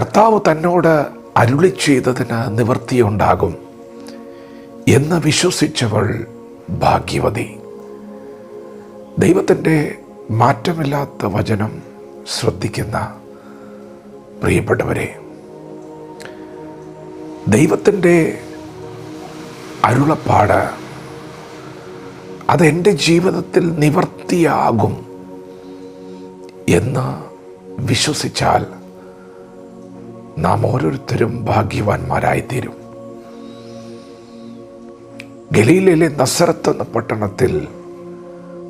കർത്താവ് തന്നോട് അരുളി ചെയ്തതിന് നിവൃത്തിയുണ്ടാകും എന്ന് വിശ്വസിച്ചവൾ ഭാഗ്യവതി. ദൈവത്തിന്റെ മാറ്റമില്ലാത്ത വചനം ശ്രദ്ധിക്കുന്ന പ്രിയപ്പെട്ടവരെ ദൈവത്തിന്റെ അരുളപ്പാട് അതെന്റെ ജീവിതത്തിൽ നിവർത്തിയാകും എന്ന് വിശ്വസിച്ചാൽ നാം ഓരോരുത്തരും ഭാഗ്യവാന്മാരായിത്തീരും. ഗലീലയിലെ നസറത്ത് എന്ന പട്ടണത്തിൽ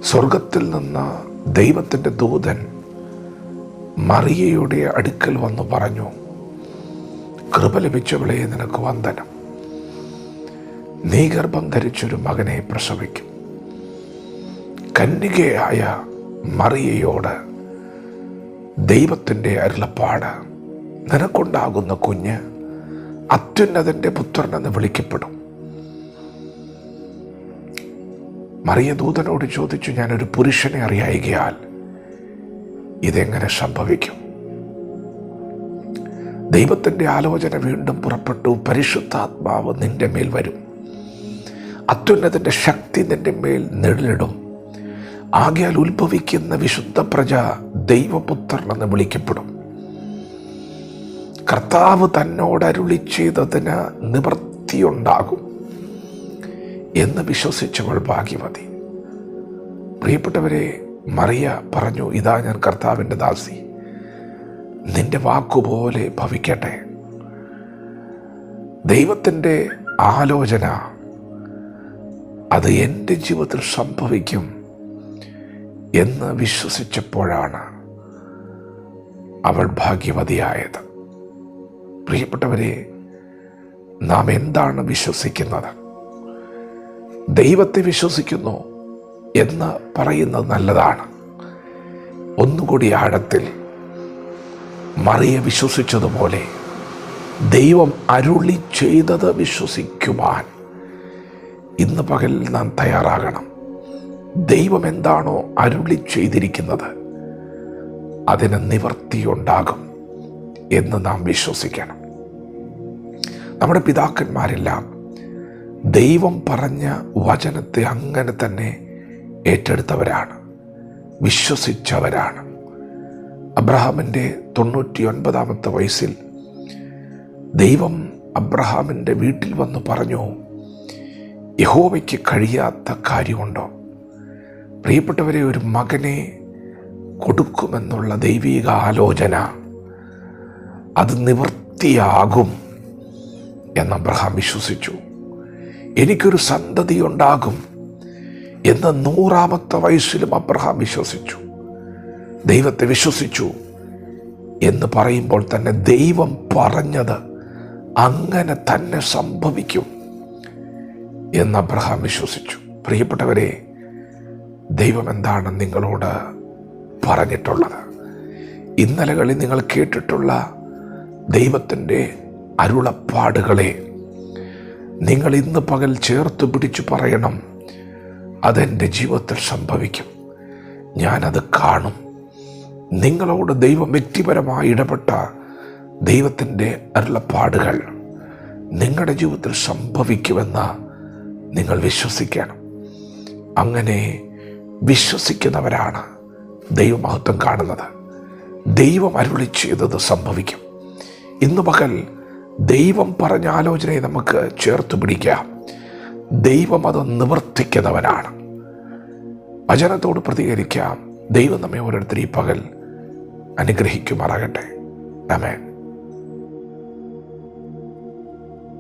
സ്വർഗത്തിൽ നിന്ന് ദൈവത്തിന്റെ ദൂതൻ മറിയയുടെ അടുക്കൽ വന്നു പറഞ്ഞു കൃപ ലഭിച്ചവളെ നിനക്ക് വന്ദനം. നീ ഗർഭം ധരിച്ചൊരു മകനെ പ്രസവിക്കും. കന്യകയായ മറിയയോട് ദൈവത്തിന്റെ അരുളപ്പാട് നിനക്കുണ്ടാകുന്ന കുഞ്ഞ് അത്യുന്നതന്റെ പുത്രനെന്ന് വിളിക്കപ്പെടും. മറിയ ദൂതനോട് ചോദിച്ചു ഞാനൊരു പുരുഷനെ അറിയായികയാൽ ഇതെങ്ങനെ സംഭവിക്കും? ദൈവത്തിന്റെ ആലോചന വീണ്ടും പുറപ്പെട്ടു. പരിശുദ്ധാത്മാവ് നിന്റെ മേൽ വരും. അത്യുന്നതിന്റെ ശക്തി നിന്റെ മേൽ നിഴലിടും. ആകയാൽ ഉത്ഭവിക്കുന്ന വിശുദ്ധ പ്രജ ദൈവപുത്രനെന്ന് വിളിക്കപ്പെടും. കർത്താവ് തന്നോട് അരുളി ചെയ്തതിന് നിവൃത്തിയുണ്ടാകും എന്ന് വിശ്വസിച്ചവൾ ഭാഗ്യവതി. പ്രിയപ്പെട്ടവരെ മറിയ പറഞ്ഞു ഇതാ ഞാൻ കർത്താവിന്റെ ദാസി. നിന്റെ വാക്കുപോലെ ഭവിക്കട്ടെ. ദൈവത്തിന്റെ ആലോചന അത് എന്റെ ജീവിതത്തിൽ സംഭവിക്കും എന്ന് വിശ്വസിച്ചപ്പോഴാണ് അവൾ ഭാഗ്യവതിയായത്. പ്രിയപ്പെട്ടവരെ നാം എന്താണ് വിശ്വസിക്കുന്നത്? ദൈവത്തെ വിശ്വസിക്കുന്നു എന്ന് പറയുന്നത് നല്ലതാണ്. ഒന്നുകൂടി ആഴത്തിൽ മറിയെ വിശ്വസിച്ചതുപോലെ ദൈവം അരുളി ചെയ്തത് വിശ്വസിക്കുവാൻ ഇന്ന് പകൽ നാം തയ്യാറാകണം. ദൈവം എന്താണോ അരുളി ചെയ്തിരിക്കുന്നത് അതിന് നിവർത്തിയുണ്ടാകും എന്ന് നാം വിശ്വസിക്കണം. നമ്മുടെ പിതാക്കന്മാരെല്ലാം ദൈവം പറഞ്ഞ വചനത്തെ അങ്ങനെ തന്നെ ഏറ്റെടുത്തവരാണ്. വിശ്വസിച്ചവരാണ്. അബ്രഹാമിന്റെ തൊണ്ണൂറ്റി ഒൻപതാമത്തെ വയസ്സിൽ ദൈവം അബ്രഹാമിന്റെ വീട്ടിൽ വന്ന് പറഞ്ഞു യഹോവയ്ക്ക് കഴിയാത്ത കാര്യമുണ്ടോ? പ്രിയപ്പെട്ടവരെ ഒരു മകനെ കൊടുക്കുമെന്നുള്ള ദൈവിക ആലോചന അത് നിവൃത്തിയാകും. എന്ന് അബ്രഹാം വിശ്വസിച്ചു. എനിക്കൊരു സന്തതി ഉണ്ടാകും എന്ന് നൂറാമത്തെ വയസ്സിലും അബ്രഹാം വിശ്വസിച്ചു. ദൈവത്തെ വിശ്വസിച്ചു എന്ന് പറയുമ്പോൾ തന്നെ ദൈവം പറഞ്ഞത് അങ്ങനെ തന്നെ സംഭവിക്കും എന്ന് അബ്രഹാം വിശ്വസിച്ചു. പ്രിയപ്പെട്ടവരെ ദൈവം എന്താണ് നിങ്ങളോട് പറഞ്ഞിട്ടുള്ളത്? ഇന്നലകളിൽ നിങ്ങൾ കേട്ടിട്ടുള്ള ദൈവത്തിന്റെ അരുളപ്പാടുകളെ നിങ്ങൾ ഇന്ന് പകൽ ചേർത്ത് പിടിച്ചു പറയണം. അതെന്റെ ജീവിതത്തിൽ സംഭവിക്കും. ഞാനത് കാണും. നിങ്ങളോട് ദൈവം വ്യക്തിപരമായി ഇടപെട്ട ദൈവത്തിന്റെ അരുളപ്പാടുകൾ നിങ്ങളുടെ ജീവിതത്തിൽ സംഭവിക്കുമെന്ന് നിങ്ങൾ വിശ്വസിക്കണം. അങ്ങനെ വിശ്വസിക്കുന്നവരാണ് ദൈവമഹത്വം കാണുന്നത്. ദൈവം അരുളി ചെയ്തത് സംഭവിക്കും. ഇന്ന് പകൽ ദൈവം പറഞ്ഞ ആലോചനയെ നമുക്ക് ചേർത്ത് പിടിക്കാം. ദൈവം അത് നിവർത്തിക്കുന്നവനാണ്. വചനത്തോട് പ്രതികരിക്കാം. ദൈവം നമ്മെ ഓരോരുത്തർ ഈ പകൽ അനുഗ്രഹിക്കുമാറാകട്ടെ. ആമേൻ.